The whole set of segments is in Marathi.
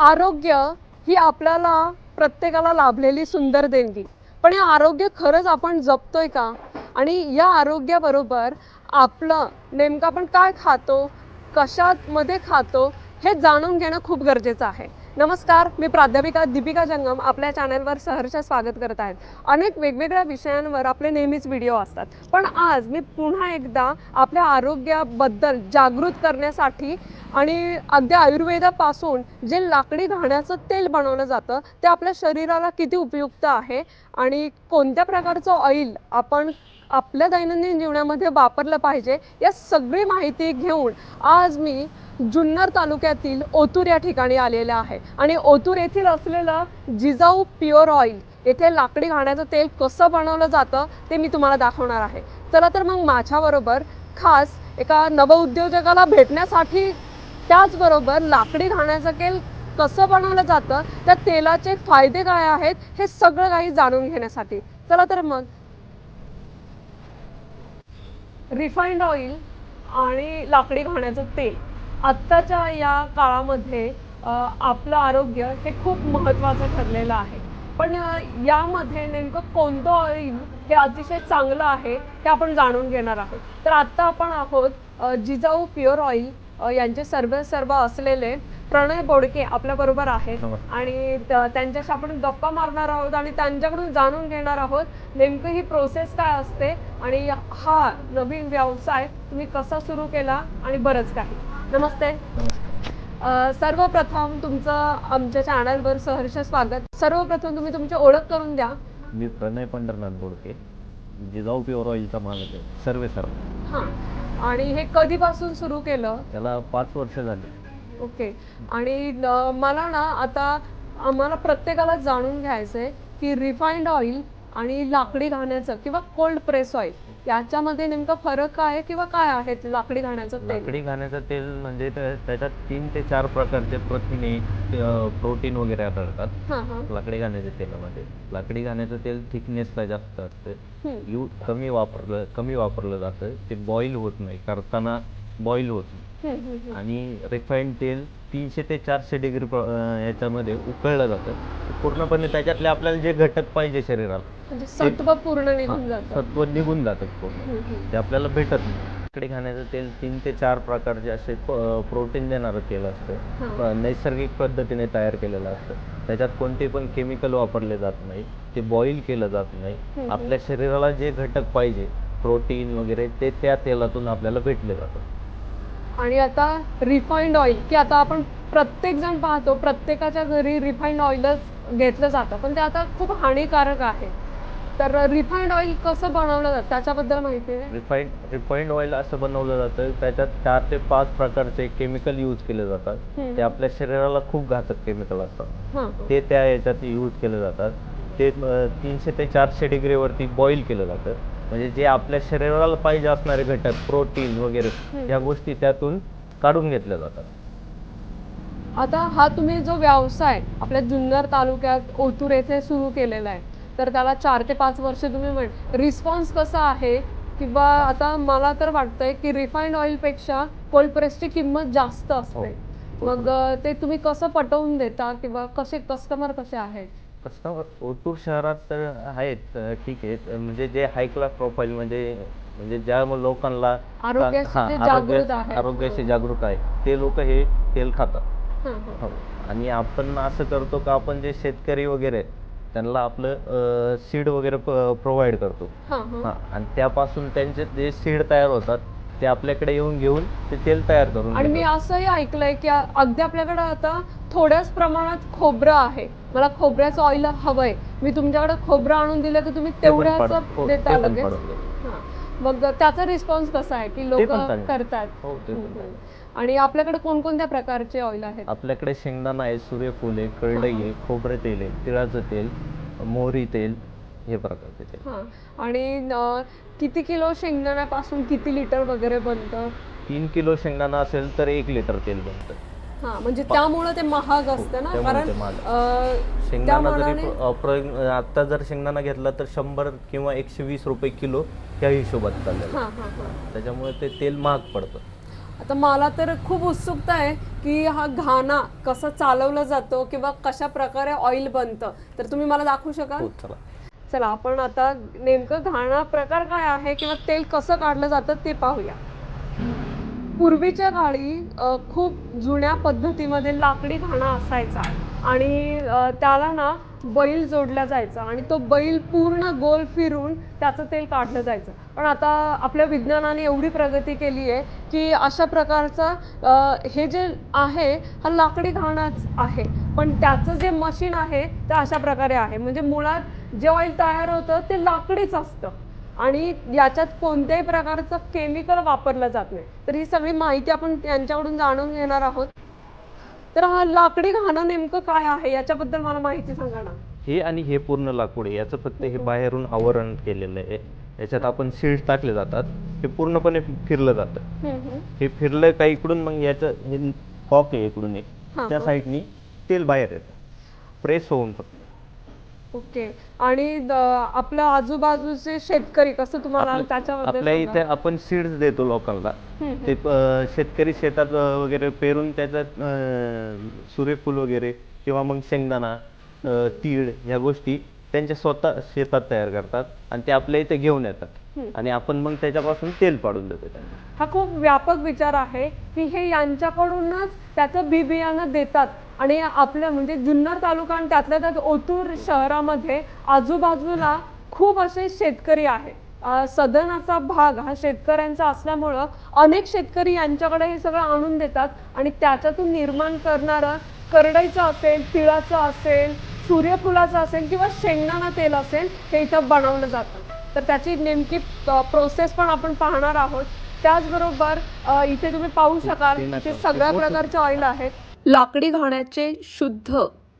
आरोग्य ही आपल्याला प्रत्येकाला लाभलेली सुंदर देणगी. पण हे आरोग्य खरंच आपण जपतोय का? आणि या आरोग्याबरोबर आपलं नेमकं आपण काय खातो कशामध्ये खातो हे जाणून घेणं खूप गरजेचं आहे. नमस्कार मी प्राध्यापिका दीपिका जंगम आपल्या चॅनलवर सहर्ष स्वागत करत आहेत. अनेक वेगवेगळ्या विषयांवर आपले नेहमीच व्हिडिओ असतात. पण आज मी पुन्हा एकदा आपल्या आरोग्याबद्दल जागृत करण्यासाठी आणि अगदी आयुर्वेदापासून जे लाकडी घाण्याचं तेल बनवलं जातं ते आपल्या शरीराला किती उपयुक्त आहे आणि कोणत्या प्रकारचं ऑइल आपण आपल्या दैनंदिन जीवनामध्ये वापरलं पाहिजे या सगळी माहिती घेऊन आज मी जुन्नर तालुक्यातील ओतूर या ठिकाणी आलेलं आहे. आणि ओतूर येथील असलेलं जिजाऊ प्युअर ऑइल येथे लाकडी घाण्याचं तेल कसं बनवलं जातं ते मी तुम्हाला दाखवणार आहे. चला तर मग माझ्याबरोबर खास एका नवउद्योजकाला भेटण्यासाठी त्याचबरोबर लाकडी घाण्याचं तेल कसं बनवलं जातं त्या तेलाचे फायदे काय आहेत हे सगळं काही जाणून घेण्यासाठी. चला तर मग. रिफाईंड ऑइल आणि लाकडी घाण्याचं तेल. आत्ताच्या या काळामध्ये आपलं आरोग्य हे खूप महत्त्वाचं ठरलेलं आहे. पण यामध्ये नेमकं कोणतं ऑइल हे अतिशय चांगलं आहे हे आपण जाणून घेणार आहोत. तर आत्ता आपण आहोत जिजाऊ प्युअर ऑइल यांचे सर्व सर्व असलेले प्रणय बोडके आपल्या बरोबर आहेत. नमस्कार. आणि त्यांच्याशी आपण गप्पा मारणार आहोत आणि त्यांच्याकडून जाणून घेणार आहोत नेमकं ही प्रोसेस काय असते आणि हा नवीन व्यवसाय तुम्ही कसा सुरू केला आणि बरंच काही. नमस्ते. सर्वप्रथम तुमचं आमच्या चॅनलवर सहर्ष स्वागत. सर्वप्रथम तुम्ही तुमची ओळख करून द्या. मी प्रणय पंढरनाथ बोडके. जिजाऊ ऑइलचा मालक आहे. सर्वे सर्व. हां. आणि हे कधीपासून सुरू केलं? त्याला पाच वर्ष झाली. ओके. आणि न- मला ना आता आम्हाला प्रत्येकाला जाणून घ्यायचंय की रिफाईंड ऑइल आणि लाकडी घाण्याचं किंवा कोल्ड प्रेस ऑइल याच्यामध्ये नेमका फरक काय आहे किंवा काय आहे लाकडी घाण्याचं तेल? लाकडी घाण्याचं तेल म्हणजे त्या- त्याच्यात तीन ते चार प्रकारचे प्रथिने प्रोटीन वगैरे आढळतात. हां हां. लाकडी घाण्याच्या तेलामध्ये. लाकडी घाण्याचं तेल थिकनेसला जास्त असतं. हम्म. यू कमी वापरलं कमी वापरलं जातं. ते बॉईल होत नाही. करताना बॉईल होत नाही. हम्म, हम्म, हम्म. आणि रिफाईंड तेल तीनशे ते चारशे डिग्री अं, याच्यामध्ये उकळलं जातं. पूर्णपणे त्याच्यातले आपल्याला जे घटक पाहिजे शरीराला म्हणजे सत्व पूर्ण निघून जातं. सत्व निघून जातं पूर्ण. हम्म, हम्म. ते आपल्याला भेटत नाही. इकडे खाण्याचं तेल तीन ते चार प्रकारचे असे प्रोटीन देणारं तेल असतं. हा. नैसर्गिक पद्धतीने तयार केलेलं असतं. त्याच्यात कोणते पण केमिकल वापरले जात नाही. ते बॉईल केलं जात नाही. आपल्या शरीराला जे घटक पाहिजे प्रोटीन वगैरे ते त्या तेलातून आपल्याला भेटले जातं. आणि आता रिफाईंड ऑइल की आता आपण प्रत्येक जण पाहतो प्रत्येकाच्या घरी रिफाईंड ऑइलच घेतलं जातं. पण ते आता खूप हानिकारक आहे. तर रिफाईंड ऑइल कसं बनवलं जातं? त्याच्याबद्दल माहिती आहे. रिफाईंड रिफाईंड ऑइल असं बनवलं जातं त्याच्यात चार ते पाच प्रकारचे केमिकल यूज केले जातात. हम्म. ते आपल्या शरीराला खूप घातक केमिकल असतात. हां. ते त्या याच्यात यूज केले जातात. ते अं, तीनशे ते चारशे डिग्रीवरती बॉईल केलं जातं. म्हणजे जे आपल्या शरीराला पाहिजे असणारे घटक प्रोटीन वगैरे हम्म. या गोष्टी त्यातून काढून घेतल्या जातात. आता हा तुम्ही जो व्यवसाय आपल्या जुन्नर तालुक्यात ओतूर येथे सुरू केलेला आहे तर त्याला चार ते पाच वर्ष तुम्ही म्हण रिस्पॉन्स कसा आहे? किंवा आता मला तर वाटतंय की रिफाईंड ऑइलपेक्षा कोल्ड प्रेसची किंमत जास्त असते. हो. मग ते तुम्ही कसं पटवून देता? किंवा कसे कस्टमर कसे आहेत? कस्टमर ओतूर शहरात तर आहेत. ठीक आहे. म्हणजे जे हाय क्लास प्रोफाईल म्हणजे म्हणजे ज्या लोकांना आरोग्याशी जागरूक आहे. ते लोक हे तेल खातात. हां. आणि आपण असं करतो का? आपण जे शेतकरी वगैरे आहेत, त्यांना आपलं सीड वगैरे प्रोव्हाइड करतो हां, हां. हा आणि त्यापासून त्यांचे जे सीड तयार होतात ते आपल्याकडे येऊन घेऊन ते तेल तयार करून आणि मी. असंही ऐकलंय की अगदी आपल्याकडे आता थोड्याच प्रमाणात खोबरं आहे मला खोबऱ्याचं ऑइल हवंय मी तुमच्याकडे खोबरं आणून दिलं की तुम्ही तेवढ्याच हो, देता लगेच. हां. मग त्याचा रिस्पॉन्स कसा आहे की लोक. करतात हो. आणि आपल्याकडे कोणकोणत्या प्रकारचे ऑइल आहेत? आपल्याकडे शेंगदाणा आहे सूर्यफूल आहे करडई आहे खोबरे तेल आहे तिळाचं तेल मोहरी तेल हे प्रकारचे तेल. हां. आणि अं, किती किलो शेंगदाण्यापासून किती लिटर वगैरे बनतं? तीन किलो शेंगदाणा असेल तर एक लिटर तेल बनतं. हा म्हणजे त्यामुळं ते महाग असतं ना? हो, त्यामुळे कारण ते महाग. अं, त्या शेंगदाणा जरी मानाने जर शेंगदाणा घेतला तर शंभर किंवा एकशे वीस रुपये किलो ह्या हिशोबात चाललेलं हां हां हां. त्याच्यामुळे ते तेल महाग पडतं. आता मला तर खूप उत्सुकता आहे की हा घाणा कसा चालवला जातो किंवा कशा प्रकारे ऑइल बनतं. तर तुम्ही मला दाखवू शकाल? हो चला. चला आपण आता नेमकं घाणा प्रकार काय आहे किंवा तेल कसं काढलं जातं ते पाहूया. पूर्वीच्या काळी खूप जुन्या पद्धतीमध्ये लाकडी घाणा असायचा. आणि त्याला ना बैल जोडला जायचा आणि तो बैल पूर्ण गोल फिरून त्याचं तेल काढलं जायचं. पण आता आपल्या विज्ञानाने एवढी प्रगती केली आहे की अशा प्रकारचा हे जे आहे हा लाकडी घाणाच आहे. पण त्याचं जे मशीन आहे ते अशा प्रकारे आहे. म्हणजे मुळात जे ऑइल तयार होतं ते लाकडीच असतं. आणि याच्यात कोणत्याही प्रकारचं केमिकल वापरलं जात नाही. तर ही सगळी माहिती आपण त्यांच्याकडून जाणून घेणार आहोत. तर हा लाकडी घाणं नेमकं काय आहे? याच्याबद्दल मला माहिती सांगा ना. हे आणि हे पूर्ण लाकूड आहे. याचं फक्त हे बाहेरून आवरण केलेलं आहे. याच्यात आपण सीड्स टाकले जातात. हे पूर्णपणे फिरलं जातं. हे फिरलं का इकडून मग याचं हे कॉक आहे इकडून एक. हा, त्या हा. साईडनी तेल बाहेर येतं. प्रेस होऊन फक्त. ओके. आणि द- आपल्या आजूबाजूचे शेतकरी कसं तुम्हाला त्याच्याबद्दल आपल्या सांगा. इथे आपण सीड्स देतो लोकांना. हम्म, ते अं, शेतकरी शेतात अं, वगैरे पेरून त्याच्यात अं, सूर्यफूल वगैरे किंवा मग शेंगदाणा अं, तीळ ह्या गोष्टी त्यांच्या स्वतः शेतात तयार करतात आणि ते आपल्या इथे घेऊन येतात. हम्म. आणि आपण मग त्याच्यापासून तेल पाडून देतो त्यांना. हा खूप व्यापक विचार आहे की हे यांच्याकडूनच त्याचं बी बियाणं देतात. आणि आपल्या म्हणजे जुन्नर तालुका आणि त्यातल्या त्यात ओतूर शहरामध्ये आजूबाजूला खूप असे शेतकरी आहे अं, सदनाचा भाग हा शेतकऱ्यांचा असल्यामुळं अनेक शेतकरी यांच्याकडे हे सगळं आणून देतात आणि त्याच्यातून निर्माण करणारं करडईचं असेल तिळाचं असेल सूर्यफुलाचं असेल किंवा शेंगदाणा तेल असेल हे इथं बनवलं जातं. तर त्याची नेमकी प्रोसेस पण आपण पाहणार आहोत. त्याचबरोबर इथे तुम्ही पाहू शकाल इथे सगळ्या प्रकारचे ऑइल आहेत. लाकडी घाण्याचे शुद्ध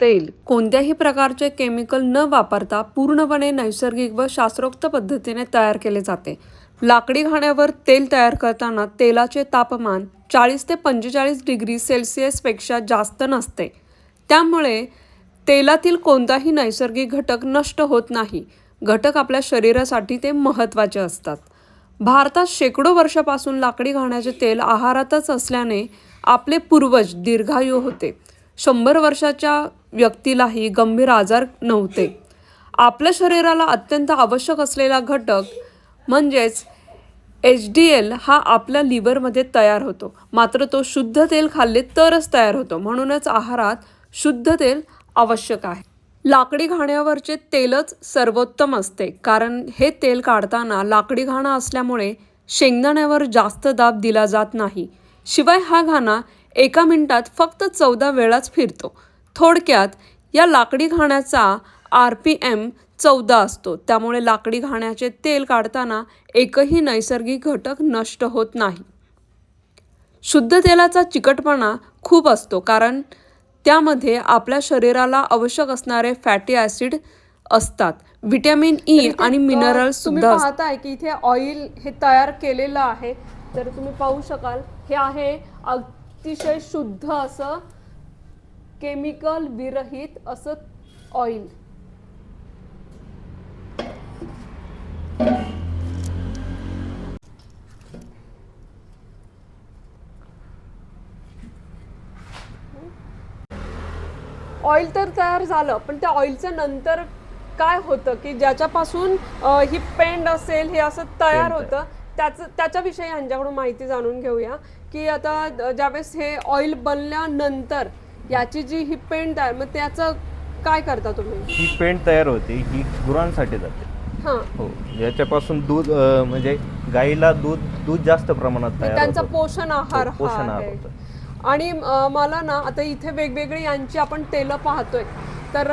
तेल. कोणत्याही प्रकारचे केमिकल न वापरता पूर्णपणे नैसर्गिक व शास्त्रोक्त पद्धतीने तयार केले जाते. लाकडी घाण्यावर तेल तयार करताना तेलाचे तापमान चाळीस ते पंचेचाळीस डिग्री सेल्सिअसपेक्षा जास्त नसते. त्यामुळे तेलातील कोणताही नैसर्गिक घटक नष्ट होत नाही. घटक आपल्या शरीरासाठी ते महत्त्वाचे असतात. भारतात शेकडो वर्षापासून लाकडी घाण्याचे तेल आहारातच असल्याने आपले पूर्वज दीर्घायू होते. शंभर वर्षाच्या व्यक्तीलाही गंभीर आजार नव्हते. आपल्या शरीराला अत्यंत आवश्यक असलेला घटक म्हणजेच एच डी एल हा आपल्या लिव्हरमध्ये तयार होतो. मात्र तो शुद्ध तेल खाल्ले तरच तयार होतो. म्हणूनच आहारात शुद्ध तेल आवश्यक आहे. लाकडी घाण्यावरचे तेलच सर्वोत्तम असते. कारण हे तेल काढताना लाकडी घाणा असल्यामुळे शेंगदाण्यावर जास्त दाब दिला जात नाही. शिवाय हा घाणा एका मिनिटात फक्त चौदा वेळाच फिरतो. थोडक्यात या लाकडी घाण्याचा आर पी एम चौदा असतो. त्यामुळे लाकडी घाण्याचे तेल काढताना एकही नैसर्गिक घटक नष्ट होत नाही. शुद्ध तेलाचा चिकटपणा खूप असतो कारण त्यामध्ये आपल्या शरीराला आवश्यक असणारे फॅटी ॲसिड असतात. व्हिटॅमिन ई आणि मिनरल्स तुम्ही सुद्धा. पाहताय की इथे ऑइल हे तयार केलेलं आहे. तर तुम्ही पाहू शकाल. हे आहे अतिशय शुद्ध असं केमिकल विरहित असं ऑइल ऑइल तर तयार झालं पण त्या ऑइलचं नंतर काय होतं की ज्याच्यापासून ही पेंड असेल हे असं तयार होतं त्याचं त्याच्याविषयी ह्यांच्याकडून माहिती जाणून घेऊया की आता ज्यावेळेस हे ऑइल बनल्यानंतर याची जी ही पेंड तयार मग त्याचं काय करता तुम्ही? ही पेंट तयार होते ही गुरांसाठी जाते. हां. हो याच्यापासून दूध म्हणजे गाईला दूध दूध जास्त प्रमाणात तयार त्यांचा होतं. पोषण आहार हो, हा पोषण आहार होतं. आणि मला ना आता इथे वेगवेगळी यांची आपण तेलं पाहतोय. तर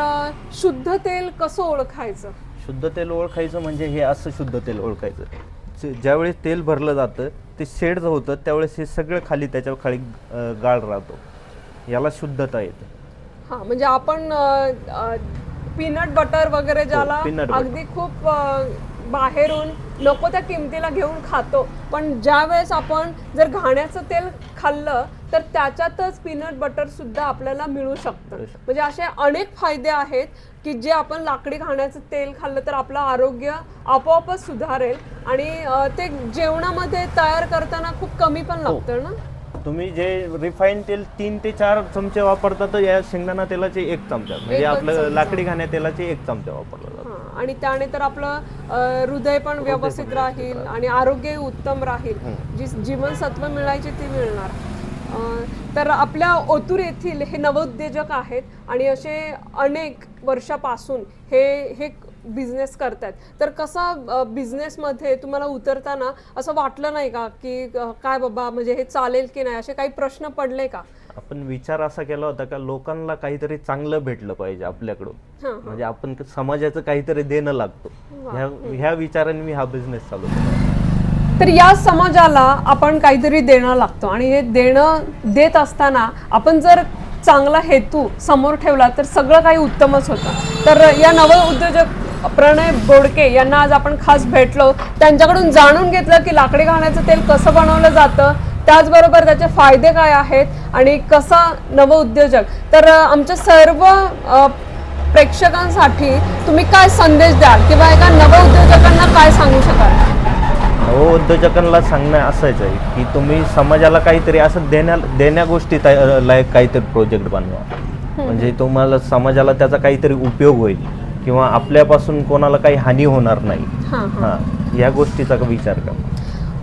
शुद्ध तेल कसं ओळखायचं? शुद्ध तेल ओळखायचं म्हणजे हे असं शुद्ध तेल ओळखायचं. ज्यावेळेस तेल भरलं जातं ते शेड जे होतं त्यावेळेस हे सगळं खाली त्याच्याखाली गाळ राहतो. याला शुद्धता येते. हा म्हणजे आपण पीनट बटर वगैरे ज्याला हो, butter. अगदी खूप बाहेरून नको त्या किमतीला घेऊन खातो. पण ज्या वेळेस आपण जर घाण्याचं तेल खाल्लं तर त्याच्यातच पीनट बटर सुद्धा आपल्याला मिळू शकतं. म्हणजे असे अनेक फायदे आहेत की जे आपण लाकडी घाण्याचं तेल खाल्लं तर आपलं आरोग्य आपोआपच सुधारेल आणि ते जेवणामध्ये तयार करताना खूप कमी पण हो. लागतं ना? तुम्ही जे रिफाईन तेल तीन ते चार चमचे वापरता तर या शेंगदाणा तेलाचे एक चमचा. म्हणजे आपलं. लाकडी खाण्या तेलाचे एक चमचा वापरला जातो. आणि त्याने तर आपलं हृदय पण व्यवस्थित राहील आणि आरोग्य उत्तम राहील. जी जीवनसत्व मिळायची ती मिळणार. तर आपल्या ओतूर येथील हे नवोद्योजक आहेत आणि असे अनेक वर्षापासून हे हे बिझनेस करतात तर कसा बिझनेसमध्ये तुम्हाला उतरताना असं वाटलं नाही का की काय बाबा म्हणजे हे चालेल की नाही असे काही प्रश्न पडले का? आपण विचार असा केला होता का लोकांना काहीतरी चांगलं भेटलं पाहिजे आपल्याकडून. म्हणजे आपण समाजाचं काहीतरी देणं लागतो. ह्या ह्या विचाराने मी हा बिझनेस चालू केला. तर या समाजाला आपण काहीतरी देणं लागतो. आणि हे देणं देत असताना आपण जर चांगला हेतू समोर ठेवला तर सगळं काही उत्तमच होतं. तर या नव उद्योजक प्रणय बोडके यांना आज आपण खास भेटलो. त्यांच्याकडून जाणून घेतलं की लाकडी घाण्याचं तेल कसं बनवलं जातं त्याचबरोबर त्याचे फायदे काय आहेत आणि कसा नव उद्योजक. तर आमच्या सर्व प्रेक्षकांसाठी तुम्ही काय संदेश द्याल किंवा एका नव उद्योजकांना काय सांगू शकाल? नवोद्योजकांना सांगणं असंच आहे की तुम्ही समाजाला काहीतरी असं देण्या देण्या गोष्टी लायक काहीतरी प्रोजेक्ट बनवा. म्हणजे तुम्हाला समाजाला त्याचा काहीतरी उपयोग होईल किंवा आपल्यापासून कोणाला काही हानी होणार नाही. हां हा. या गोष्टीचा विचार करा.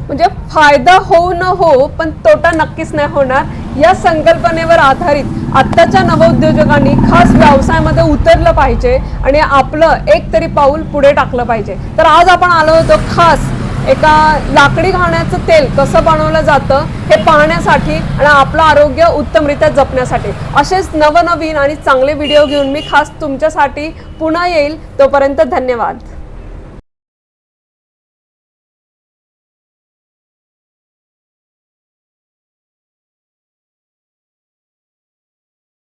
म्हणजे फायदा हो न हो पण तोटा नक्कीच नाही होणार. या संकल्पनेवर आधारित आत्ताच्या नवोद्योजकांनी खास व्यवसायामध्ये उतरलं पाहिजे आणि आपलं एक तरी पाऊल पुढे टाकलं पाहिजे. तर आज आपण आलो होतो खास एका लाकडी घाण्याचं तेल कसं बनवलं जातं हे पाहण्यासाठी आणि आपलं आरोग्य उत्तमरित्या जपण्यासाठी. असेच नवनवीन आणि चांगले व्हिडिओ घेऊन मी खास तुमच्यासाठी पुन्हा येईल. तोपर्यंत धन्यवाद.